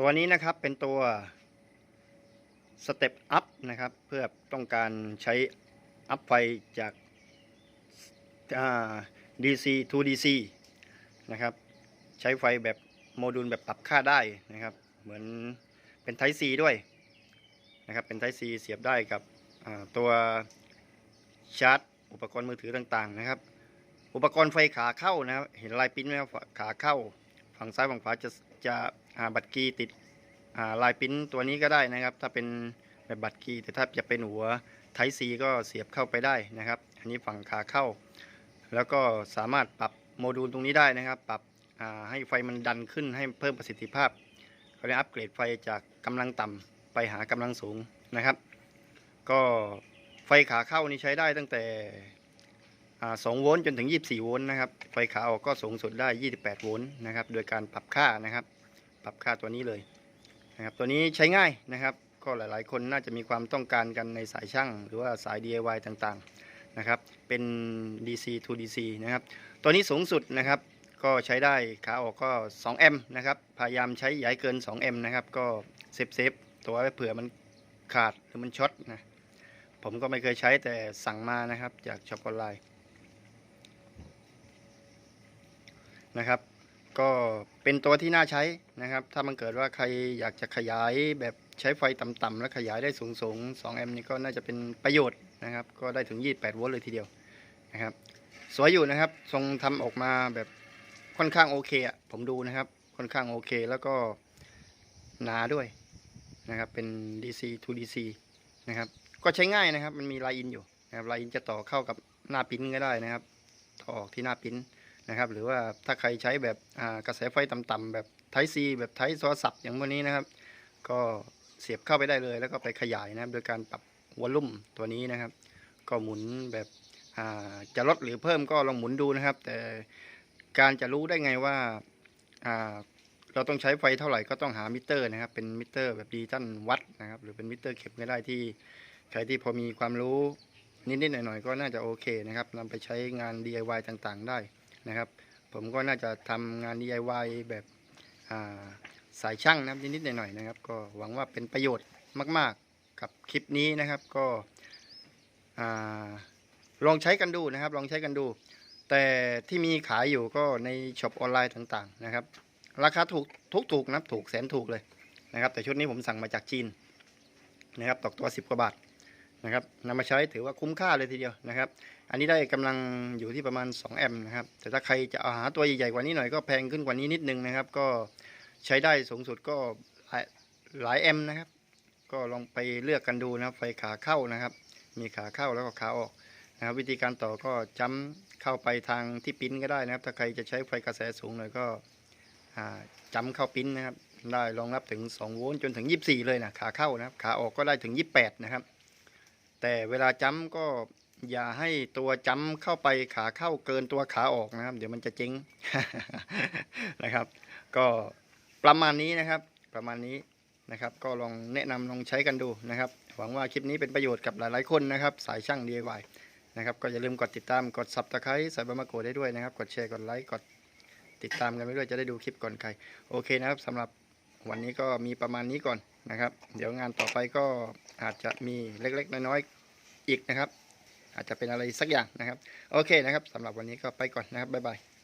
ตัวนี้นะครับเป็นตัวสเต็ปอัพนะครับ เพื่อต้องการใช้อัพไฟจากา DC to DC นะครับ ใช้ไฟแบบโมดูลแบบปรับค่าได้นะครับ เหมือนเป็น Type C ด้วยนะครับ เป็น Type C เสียบได้กับตัวชาร์จ อุปกรณ์มือถือต่างๆนะครับ อุปกรณ์ไฟขาเข้านะครับ เห็นลายปิ้นไหมครับขาเข้า ฝั่งซ้ายฝั่งขวาจะจะอ่าบัตรกีติดาลายปิ้นตัวนี้ก็ได้นะครับ ถ้าเป็นแบบบัตรกีแต่ถ้าจะเป็นหัวไทซีก็เสียบเข้าไปได้นะครับ อันนี้ฝั่งขาเข้า แล้วก็สามารถปรับโมดูลตรงนี้ได้นะครับ ปรับให้ไฟมันดันขึ้นให้เพิ่มประสิทธิภาพเขาเรียกอัปเกรดไฟจากกำลังต่ำไปหากำลังสูงนะครับ ก็ไฟขาเข้านี่ใช้ได้ตั้งแต่ สอ่า2โวลต์จนถึง 24 โวลต์นะครับ ไฟขาออกก็สูงสุดได้ 28 โวลต์นะครับ โดยการปรับค่านะครับ ปรับค่าตัวนี้เลยนะครับ ตัวนี้ใช้ง่ายนะครับ ก็หลายๆ คนน่าจะมีความต้องการกันในสายช่าง หรือว่าสาย DIY ต่างๆนะครับ เป็น DC to DC นะครับ ตัวนี้สูงสุดนะครับ ก็ใช้ได้ขาออกก็ 2 แอมป์นะครับ พยายามใช้ย่าให้เกิน 2 แอมป์นะครับ ก็เซฟเซฟตัวไว้เผื่อมันขาดหรือมันช็อตนะ ผมก็ไม่เคยใช้แต่สั่งมานะครับจากช็อปออนไลน์ นะครับ ก็เป็นตัวที่น่าใช้นะครับ ถ้ามันเกิดว่าใครอยากจะขยายแบบใช้ไฟต่ำๆแล้วขยายได้สูงๆ2แอมป์นี่ก็น่าจะเป็นประโยชน์นะครับ ก็ได้ถึง 28โวลต์เลยทีเดียวนะครับ สวยอยู่นะครับ ทรงทำออกมาแบบค่อนข้างโอเคอะผมดูนะครับ ค่อนข้างโอเคแล้วก็หนาด้วยนะครับ เป็น DC to DC นะครับ ก็ใช้ง่ายนะครับ มันมีไลน์อินอยู่นะครับไลน์อินจะต่อเข้ากับหน้าปิ้นก็ได้นะครับ ต่อออกที่หน้าปิ้น นะครับ หรือว่าถ้าใครใช้แบบกระแสไฟต่ำๆแบบไทซีแบบไทโทรศัพท์อย่างพวกนี้นะครับ ก็เสียบเข้าไปได้เลย แล้วก็ไปขยายนะครับ โดยการปรับวอลลุ่มตัวนี้นะครับ ก็หมุนแบบจะลดหรือเพิ่มก็ลองหมุนดูนะครับ แต่การจะรู้ได้ไงว่าอ่าเราต้องใช้ไฟเท่าไหร่ก็ต้องหามิเตอร์นะครับ เป็นมิเตอร์แบบดิจิตอลวัดนะครับ หรือเป็นมิเตอร์เข็มก็ได้ที่ใครที่พอมีความรู้นิดๆหน่อยๆก็น่าจะโอเคนะครับนำไปใช้งาน DIY ต่างๆ ได้ นะครับ ผมก็น่าจะทำงาน DIY แบบาสายช่างนะครับนิดๆหน่อยๆนะครับ ก็หวังว่าเป็นประโยชน์มาก ๆ กับคลิปนี้นะครับ ก็ลองใช้กันดูนะครับ ลองใช้กันดู แต่ที่มีขายอยู่ก็ในช็อปออนไลน์ต่างๆนะครับ ราคาถูกทุกถูกนะถูกแสนถูกเลยนะครับ แต่ชุดนี้ผมสั่งมาจากจีนนะครับตกตัว 10 กว่าบาท นะครับนำมาใช้ถือว่าคุ้มค่าเลยทีเดียวนะครับ อันนี้ได้กำลังอยู่ที่ประมาณ 2 แอมป์นะครับ แต่ถ้าใครจะเอาหาตัวใหญ่ๆกว่านี้หน่อยก็แพงขึ้นกว่านี้นิดนึงนะครับ ก็ใช้ได้สูงสุดก็หลายแอมป์นะครับ ก็ลองไปเลือกกันดูนะครับ ไฟขาเข้านะครับ มีขาเข้าแล้วก็ขาออกนะครับ วิธีการต่อก็จ้ำเข้าไปทางที่ปิ้นก็ได้นะครับ ถ้าใครจะใช้ไฟกระแสสูงหน่อยก็จ้ำเข้าปิ้นนะครับ ได้รองรับถึง 2 โวลต์จนถึง 24 เลยนะขาเข้านะครับ ขาออกก็ได้ถึง 28 นะครับ แต่เวลาจ้ำก็อย่าให้ตัวจ้ำเข้าไปขาเข้าเกินตัวขาออกนะครับ เดี๋ยวมันจะเจ๊งนะครับ ก็ประมาณนี้นะครับ ประมาณนี้นะครับ ก็ลองแนะนำลองใช้กันดูนะครับ หวังว่าคลิปนี้เป็นประโยชน์กับหลายๆคนนะครับ สายช่าง DIY นะครับ ก็อย่าลืมกดติดตามกด subscribe ใส่บะมะกรูดได้ด้วยนะครับ กดแชร์กดไลค์กดติดตามกันไปด้วยจะได้ดูคลิปก่อนใคร โอเคนะครับสำหรับวันนี้ก็มีประมาณนี้ก่อนนะครับ เดี๋ยวงานต่อไปก็ อาจจะมีเล็กๆ น้อยๆอีกนะครับ อาจจะเป็นอะไรสักอย่างนะครับ โอเคนะครับสำหรับวันนี้ก็ไปก่อนนะครับบ๊ายบาย